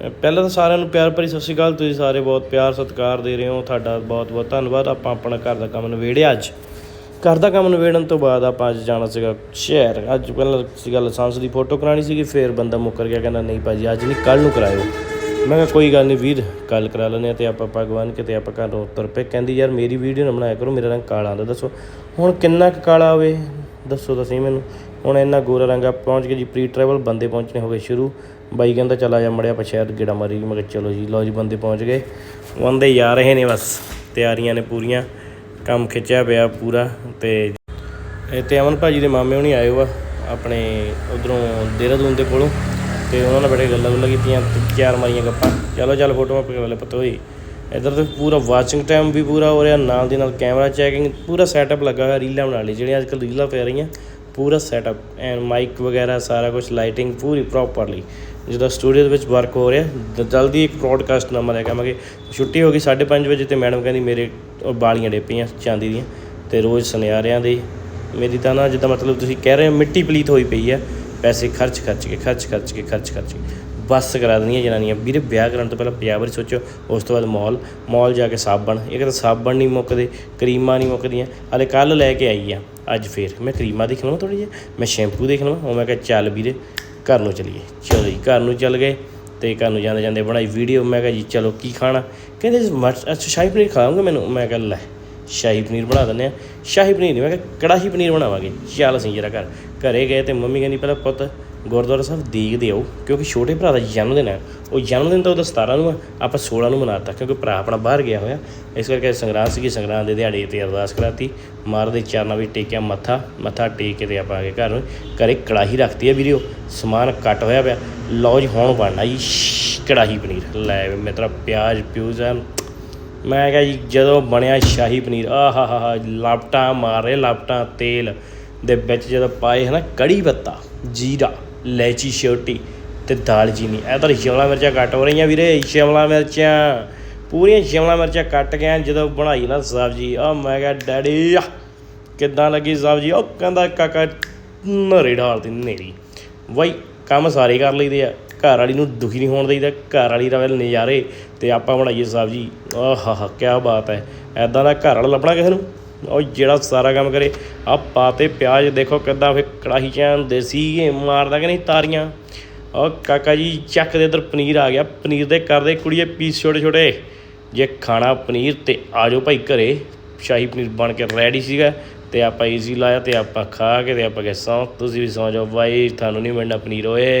ਪਹਿਲਾਂ ਤਾਂ ਸਾਰਿਆਂ ਨੂੰ ਪਿਆਰ ਭਰੀ ਸਤਿ ਸ਼੍ਰੀ ਅਕਾਲ। ਤੁਸੀਂ ਸਾਰੇ ਬਹੁਤ ਪਿਆਰ ਸਤਿਕਾਰ ਦੇ ਰਹੇ ਹੋ। ਤੁਹਾਡਾ ਬਹੁਤ ਬਹੁਤ ਧੰਨਵਾਦ। ਆਪਾਂ ਆਪਣਾ ਘਰ ਦਾ ਕੰਮ ਨਵੇੜਿਆ ਅੱਜ। ਘਰ ਦਾ ਕੰਮ ਨਵੇੜਨ ਤੋਂ ਬਾਅਦ ਆਪਾਂ ਅੱਜ ਜਾਣਾ ਸੀਗਾ ਸ਼ਹਿਰ। ਅੱਜ ਪਹਿਲਾਂ ਸੀਗਾ ਲਾਇਸੈਂਸ ਦੀ ਫੋਟੋ ਕਰਾਣੀ ਸੀਗੀ, ਫਿਰ ਬੰਦਾ ਮੁੱਕਰ ਗਿਆ, ਕਹਿੰਦਾ ਨਹੀਂ ਭਾਜੀ, ਅੱਜ ਨਹੀਂ ਕੱਲ ਨੂੰ ਕਰਾਇਓ। ਮੈਂ ਕਿਹਾ ਕੋਈ ਗੱਲ ਨਹੀਂ ਵੀਰ ਕੱਲ ਕਰਾ ਲੈਂਦੇ ਆ ਤੇ ਆਪਾਂ ਭਗਵਾਨ ਕਿਤੇ ਆਪਾਂ ਘਰੋਂ ਉਤਰ ਪਏ। ਕਹਿੰਦੀ, ਯਾਰ ਮੇਰੀ ਵੀਡੀਓ ਨਾ ਬਣਾਇਆ ਕਰੋ, ਮੇਰਾ ਰੰਗ ਕਾਲਾ ਆਉਂਦਾ ਦੱਸੋ। ਹੁਣ ਕਿੰਨਾ ਕੁ ਕਾਲਾ ਹੋਵੇ? ਦੱਸੋ ਤਾਂ ਸਹੀ ਮੈਨੂੰ। ਹੁਣ ਇੰਨਾ ਗੋਰਾ ਰੰਗ ਆ, ਪਹੁੰਚ ਕੇ ਜੀ ਪ੍ਰੀ ਟਰੈਵਲ ਬੰਦੇ ਪਹੁੰਚਣੇ ਹੋ ਗਏ ਸ਼ੁਰੂ। ਬਾਈ ਕਹਿੰਦਾ ਚਲਾ ਜਾ ਮੜਿਆ ਆਪਾਂ ਸ਼ਹਿਰ ਗੇੜਾ ਮਾਰੀ ਮੈਂ ਕਿਹਾ ਚਲੋ ਜੀ, ਲਓ ਜੀ, ਬੰਦੇ ਪਹੁੰਚ ਗਏ। ਬੰਦੇ ਜਾ ਰਹੇ ਨੇ ਬਸ, ਤਿਆਰੀਆਂ ਨੇ ਪੂਰੀਆਂ। ਕੰਮ ਖਿੱਚਿਆ ਪਿਆ ਪੂਰਾ ਤੇ ਇਹ ਤੇ ਅਮਨ ਭਾਜੀ ਦੇ ਮਾਮੇ ਹੁਣੀ ਆਏ ਵਾ ਆਪਣੇ ਉਧਰੋਂ ਦੇਹਰਾਦੂਨ ਦੇ ਕੋਲੋਂ। ਤੇ ਉਹਨਾਂ ਨਾਲ ਬੜੇ ਗੱਲਾਂ ਗੁੱਲਾਂ ਕੀਤੀਆਂ ਚਾਰ ਮਾਰੀਆਂ ਗੱਪਾਂ। ਚਲੋ, ਚੱਲ ਫੋਟੋਆਂ ਪਕੇ ਵਾਲੇ ਪਤਾ ਹੋਈ ਇਧਰ ਤੇ ਪੂਰਾ ਵਾਚਿੰਗ ਟਾਈਮ ਵੀ ਪੂਰਾ ਹੋ ਰਿਹਾ, ਨਾਲ ਦੀ ਨਾਲ ਕੈਮਰਾ ਚੈਕਿੰਗ ਪੂਰਾ ਸੈਟਅਪ ਲੱਗਾ ਹੋਇਆ, ਰੀਲਾਂ ਬਣਾ ਲਈ, ਜਿਹੜੀਆਂ ਅੱਜਕੱਲ ਰੀਲਾਂ ਪੈ ਰਹੀਆਂ। ਪੂਰਾ ਸੈਟਅਪ ਐਂਡ ਮਾਈਕ ਵਗੈਰਾ ਸਾਰਾ ਕੁਝ ਲਾਈਟਿੰਗ ਪੂਰੀ ਪ੍ਰੋਪਰਲੀ ਜਿੱਦਾਂ ਸਟੂਡੀਓ ਦੇ ਵਿੱਚ ਵਰਕ ਹੋ ਰਿਹਾ ਜਲਦੀ ਇੱਕ ਪ੍ਰੋਡਕਾਸਟ ਨੰਬਰ ਹੈ ਕਹਾਂਗੇ ਛੁੱਟੀ ਹੋ ਗਈ 5:30 ਵਜੇ ਤੇ ਮੈਡਮ ਕਹਿੰਦੀ ਮੇਰੇ ਉਹ ਬਾਲੀਆਂ ਡੇਪੀਆਂ ਚਾਂਦੀ ਦੀਆਂ ਤੇ ਰੋਜ਼ ਸੁਨਿਆਰਿਆਂ ਦੇ ਮੇਰੀ ਤਾਂ ਨਾ ਜਿੱਦਾਂ ਮਤਲਬ ਤੁਸੀਂ ਕਹਿ ਰਹੇ ਹੋ ਮਿੱਟੀ ਪਲੀਤ ਹੋਈ ਪਈ ਹੈ, ਪੈਸੇ ਖਰਚ ਖਰਚ ਕੇ ਖਰਚ ਖਰਚ ਕੇ ਖਰਚ ਖਰਚ ਕੇ। ਬੱਸ ਕਰਾ ਦਿੰਦੀਆਂ ਜਨਾਨੀਆਂ। ਵੀਰੇ ਵਿਆਹ ਕਰਨ ਤੋਂ ਪਹਿਲਾਂ ਪੰਜਾਹ ਵਾਰੀ ਸੋਚੋ ਉਸ ਤੋਂ ਬਾਅਦ ਮਾਲ। ਮਾਲ ਜਾ ਕੇ ਸਾਬਣ ਇਹ ਤਾਂ ਸਾਬਣ ਨਹੀਂ ਮੁੱਕਦੇ, ਕਰੀਮਾਂ ਨਹੀਂ ਮੁੱਕਦੀਆਂ। ਹਲੇ ਕੱਲ ਲੈ ਕੇ ਆਈ ਆ, ਅੱਜ ਫੇਰ। ਮੈਂ ਕਰੀਮਾਂ ਦੇਖ ਲਵਾਂ ਥੋੜੀ ਜਿਹੀ, ਮੈਂ ਸ਼ੈਂਪੂ ਦੇਖ ਲਵਾਂ। ਉਹ ਮੈਂ ਕਿਹਾ, ਚੱਲ ਵੀਰੇ, ਘਰ ਨੂੰ ਚਲੀਏ। ਚਲੋ ਜੀ, ਘਰ ਨੂੰ ਚੱਲ ਗਏ ਤੇ ਘਰ ਨੂੰ ਜਾਂਦੇ ਜਾਂਦੇ ਬਣਾਈ ਵੀਡੀਓ। ਮੈਂ ਕਿਹਾ ਜੀ, ਚਲੋ ਕੀ ਖਾਣਾ? ਕਹਿੰਦੇ ਜੀ ਅੱਛਾ, ਸ਼ਾਹੀ ਪਨੀਰ ਖਾਵਾਂਗੇ ਮੈਨੂੰ? ਮੈਂ ਕਿਹਾ, ਲੈ, ਸ਼ਾਹੀ ਪਨੀਰ ਬਣਾ ਦਿੰਦੇ ਆ। ਸ਼ਾਹੀ ਪਨੀਰ ਨਹੀਂ, ਮੈਂ ਕਿਹਾ, ਕੜਾਹੀ ਪਨੀਰ ਬਣਾਵਾਂਗੇ। ਚੱਲ ਅਸੀਂ ਜਰਾ ਘਰ, ਘਰੇ ਗਏ ਤੇ ਮੰਮੀ ਕਹਿੰਦੀ, ਪਹਿਲਾਂ ਪੁੱਤ ਗੁਰਦੁਆਰਾ ਸਾਹਿਬ ਦੇਗ ਦਿਓ ਕਿਉਂਕਿ ਛੋਟੇ ਭਰਾ ਦਾ ਜਨਮ ਦਿਨ ਹੈ। ਉਹ ਜਨਮ ਦਿਨ ਤਾਂ ਉਹਦਾ 17 ਨੂੰ ਆ ਆਪਾਂ 16 ਨੂੰ ਮਨਾਤਾ, ਕਿਉਂਕਿ ਭਰਾ ਆਪਣਾ ਬਾਹਰ ਗਿਆ ਹੋਇਆ। ਇਸ ਕਰਕੇ ਸੰਗਰਾਂਦ ਸੀਗੀ, ਸੰਗਰਾਂਦ ਦੇ ਦਿਹਾੜੇ ਤੇ ਅਰਦਾਸ ਕਰਾਤੀ। ਮਾਰ ਦੇ ਚਰਨਾਂ ਵਿੱਚ ਟੇਕਿਆ ਮੱਥਾ ਮੱਥਾ ਟੇਕ ਕੇ ਤੇ ਆਪਾਂ ਆ ਗਏ ਘਰ ਨੂੰ। ਘਰੇ ਕੜਾਹੀ ਰੱਖਤੀ ਹੈ ਵੀਡੀਓ ਸਮਾਨ ਕੱਟ ਹੋਇਆ ਪਿਆ। ਲਓ ਜੀ, ਹੁਣ ਬਣਨਾ ਜੀ ਸ਼- ਕੜਾਹੀ ਪਨੀਰ। ਲੈ ਮੇਰਾ ਪਿਆਜ਼ ਪਿਊਜ਼ ਐਨ ਮੈਂ ਕਿਹਾ ਜੀ, ਜਦੋਂ ਬਣਿਆ ਸ਼ਾਹੀ ਪਨੀਰ, ਆਹਾ ਹਾ ਹਾ, ਲਾਪਟਾਂ ਮਾਰੇ ਲਾਪਟਾਂ ਤੇਲ ਦੇ ਵਿੱਚ ਜਦੋਂ ਪਾਏ ਹਨਾ, ਕੜੀ ਪੱਤਾ, ਜੀਰਾ। ਲੈਚੀ ਛੋਟੀ ਤੇ ਦਾਲ ਚੀਨੀ। ਇਹ ਤਾਂ ਸ਼ਿਮਲਾ ਮਿਰਚਾਂ ਕੱਟ ਹੋ ਰਹੀਆਂ ਵੀਰੇ, ਸ਼ਿਮਲਾ ਮਿਰਚਾਂ। ਪੂਰੀਆਂ ਸ਼ਿਮਲਾ ਮਿਰਚਾਂ ਕੱਟ ਗਿਆ ਜਦੋਂ ਬਣਾਈ ਨਾ ਸਬਜ਼ੀ ਆ ਮੈਂ ਕਿਹਾ, ਡੈਡੀ ਆ ਕਿੱਦਾਂ ਲੱਗੀ ਸਬਜ਼ੀ? ਉਹ ਕਹਿੰਦਾ, ਕਾਕਾ ਨਰੇ ਢਾਲਦੀ ਨੇਰੀ। ਵਈ ਕੰਮ ਸਾਰੇ ਕਰ ਲਈਦੇ ਆ। ਘਰ ਵਾਲੀ ਨੂੰ ਦੁਖੀ ਨਹੀਂ ਹੋਣ ਦੇਈਦਾ, ਘਰ ਵਾਲੀ ਦਾ ਨਜ਼ਾਰੇ ਤੇ ਆਪਾਂ ਬਣਾਈਏ ਸਬਜ਼ੀ। ਆਹਾ ਹਾ ਕੀ ਬਾਤ ਹੈ। ਐਦਾਂ ਦਾ ਘਰ ਵਾਲਾ ਲੱਭਣਾ ਕਿਸੇ ਨੂੰ? ਉਹ ਜਿਹੜਾ ਸਾਰਾ ਕੰਮ ਕਰੇ, ਆ ਪਾਤੇ ਪਿਆਜ਼ ਦੇਖੋ ਕਿੱਦਾਂ ਫੇ ਕੜਾਹੀ ਚ ਐਨ ਦੇਸੀ ਘੀ ਮਾਰਦਾ ਕਿ ਨਹੀਂ ਤਾਰੀਆਂ। ਉਹ ਕਾਕਾ ਜੀ, ਚੱਕ ਦੇ ਇਧਰ ਪਨੀਰ ਆ ਗਿਆ, ਪਨੀਰ ਦੇ ਕਰਦੇ ਕੁੜੀਏ ਪੀਸ ਛੋਟੇ ਛੋਟੇ। ਜੇ ਖਾਣਾ ਪਨੀਰ ਤੇ ਆਜੋ ਭਾਈ ਘਰੇ, ਸ਼ਾਹੀ ਪਨੀਰ ਬਣ ਕੇ ਰੈਡੀ ਸੀਗਾ ਤੇ ਆਪਾਂ ਈਜ਼ੀ ਲਾਇਆ ਤੇ ਆਪਾਂ ਖਾ ਕੇ ਤੇ ਆਪਾਂ ਕਿਹਾ ਸੌਂ, ਤੁਸੀਂ ਵੀ ਸੌ ਜਾਓ, ਬਾਈ, ਤੁਹਾਨੂੰ ਨਹੀਂ ਮਿਲਣਾ ਪਨੀਰ, ਓਏ।